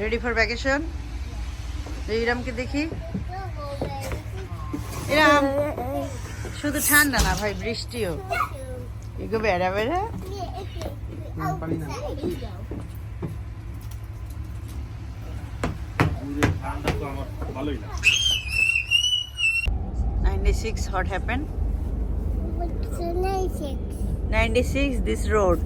Ready for vacation ইরামকে দেখি। ইরাম, শুধু ঠান্ডা না ভাই, বৃষ্টিও। এগো বেড়া বেড়া। আমার ভালোই না ninety six what happen ninety six this road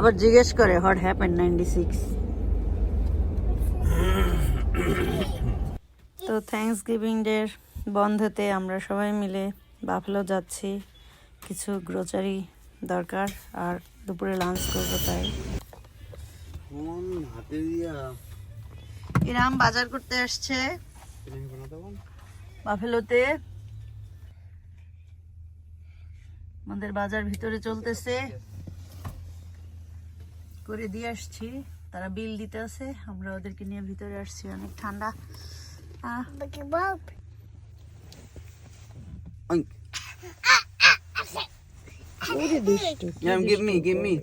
আবার জিজ্ঞেস করে হোয়াট হ্যাপেন নাইনটি সিক্স তো থ্যাংকস গিভিং ডের বন্ধতে আমরা সবাই মিলে বাফলো যাচ্ছি। কিছু গ্রোচারি দরকার আর দুপুরে লাঞ্চ করব তাই। ইরাম বাজার করতে আসছে। বাফেলোতে আমাদের বাজার ভিতরে চলতেছে। করে দিয়ে আসছি। তারা বিল দিতে আছে আমরা ওদেরকে নিয়ে ভিতরে আসছি অনেক ঠান্ডা। give me, give me.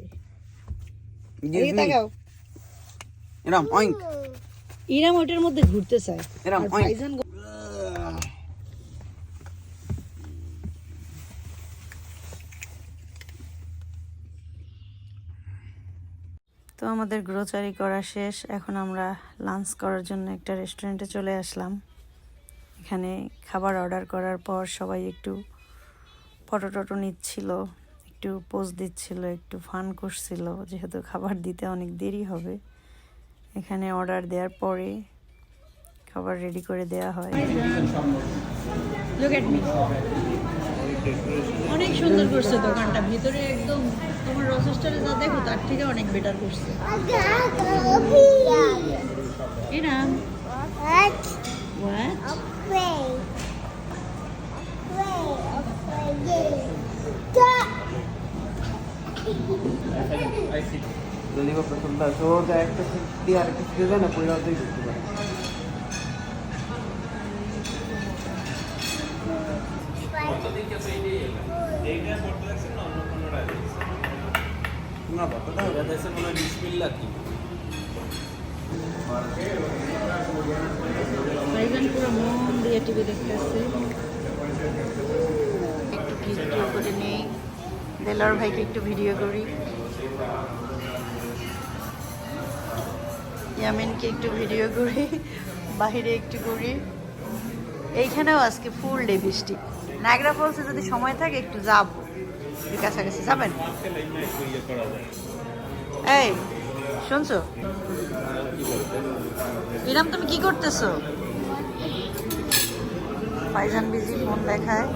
Give me. এরম oink. ইরাম ওটার মধ্যে ঘুরতে চায়। এরম আর oink. ভাইজান গো- তো আমাদের গ্রোচারি করা শেষ। এখন আমরা লাঞ্চ করার জন্য একটা রেস্টুরেন্টে চলে আসলাম। এখানে খাবার অর্ডার করার পর সবাই একটু ফটো টটো নিচ্ছিল, একটু পোজ দিচ্ছিল, একটু ফান করছিল, যেহেতু খাবার দিতে অনেক দেরি হবে। এখানে অর্ডার দেওয়ার পরে খাবার রেডি করে দেওয়া হয়। অনেক সুন্দর করছে দোকানটা, ভিতরে একদম তোমার রসস্টারে যা দেখো, তার থেকে অনেক বেটার করছে। পছন্দ আছে ও তো একটা দিয়ে আর কিছু না না বাচ্চাটা ভাইজান পুরো মন দিয়ে টিভি দেখতেছে। একটু ভিডিও করে নেই। দেলার ভাইকে একটু ভিডিও করি। ইয়ামিনকে একটু ভিডিও করি। বাহিরে একটু করি। এইখানেও আজকে ফুল ডে বৃষ্টি। নাগরা ফলসে যদি সময় থাকে একটু যাব। কাছাকাছি যাবেন? এই শুনছো? ইরাম তুমি কি করতেছো? ভাইজান বিজি ফোন দেখায়।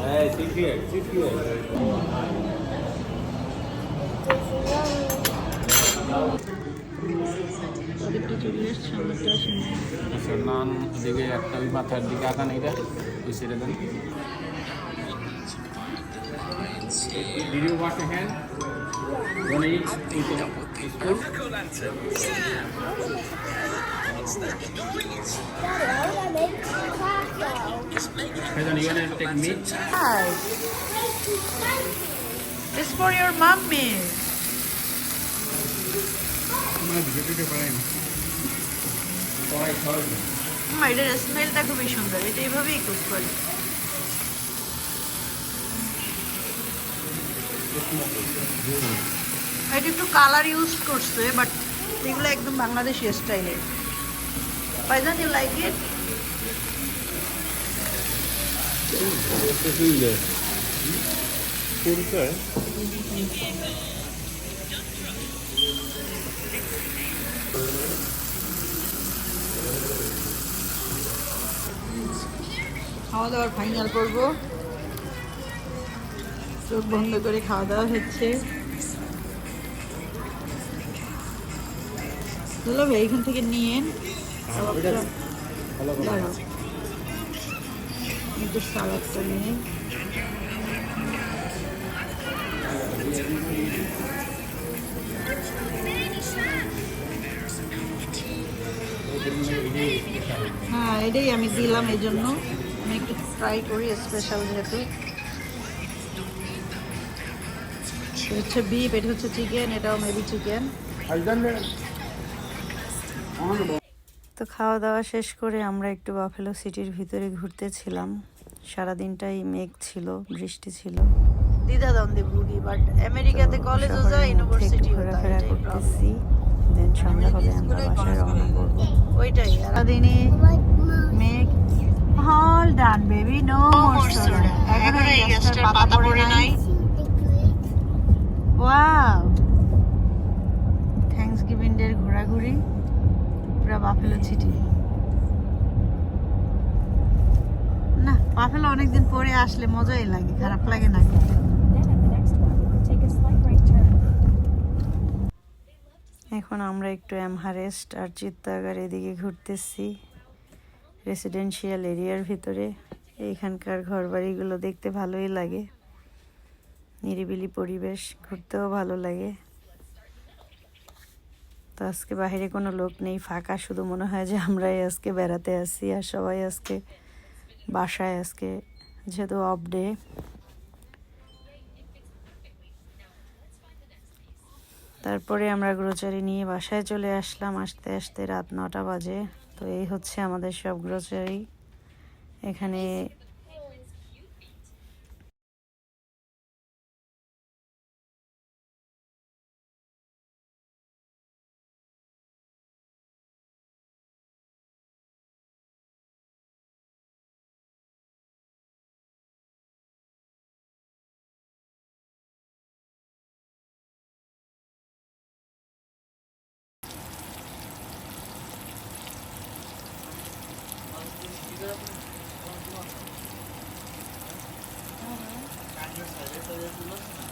আচ্ছা নান দিকে একটা মাথার দিকে আঁকা নেই ছেড়ে দেন। Did you wash your hand? Wanna eat? Eat it up. Spoon? Hazel, you wanna take meat? Hi. It's for your mommy. আমার ভিডিও টিডিও করেন সবাই খাওয়াই হুম, এটার স্মেলটা খুবই সুন্দর এটা এইভাবেই কুক করে এটা একটু কালার ইউজ করছে বাট এগুলো একদম বাংলাদেশি স্টাইলে পাইজান ইউ লাইক ইট খাওয়া দাওয়ার ফাইনাল করব চোখ বন্ধ করে খাওয়া দাওয়া হচ্ছে। হলো ভাই, এখান থেকে নিয়ে একটু সালাদটা নিয়ে হ্যাঁ এটাই আমি দিলাম এই জন্য আমি একটু ট্রাই করি স্পেশাল যেহেতু। হচ্ছে বিফ এটা হচ্ছে চিকেন এটাও মেবি চিকেন তো খাওয়া দাওয়া শেষ করে আমরা একটু বাফেলো সিটির ভিতরে ঘুরতেছিলাম। সারাদিনটাই মেঘ ছিল বৃষ্টি ছিল। দ্বিধাদ্বন্দ্বে ভুগি বাট আমেরিকাতে কলেজও যায় ইউনিভার্সিটি ঘোরাফেরা করতেছি। দেন সন্ধ্যা হলে আমরা বাসায় রওনা করব। ওইটাই সারাদিনে মেঘ। হল done baby no more story পাতা পড়ে নাই। ওয়াও থ্যাঙ্কস গিভিং ডের ঘোরাঘুরি, পুরো বাফেলো সিটি না, বাফেলো অনেকদিন পরে আসলে মজাই লাগে, খারাপ লাগে না. এখন আমরা একটু এমহারেস্ট আর চিত্তাগার এদিকে ঘুরতেছি রেসিডেন্সিয়াল এরিয়ার ভিতরে। এইখানকার ঘরবাড়িগুলো দেখতে ভালোই লাগে। নিরিবিলি পরিবেশ ঘুরতেও ভালো লাগে। তো আজকে বাইরে কোনো লোক নেই, ফাঁকা। শুধু মনে হয় যে আমরাই আজকে বেড়াতে আসি আর সবাই আজকে বাসায় আজকে, যেহেতু অফ ডে তারপরে আমরা গ্রোচারি নিয়ে বাসায় চলে আসলাম আসতে আসতে রাত নটা বাজে। তো এই হচ্ছে আমাদের সব গ্রোচারি এখানে Thank you.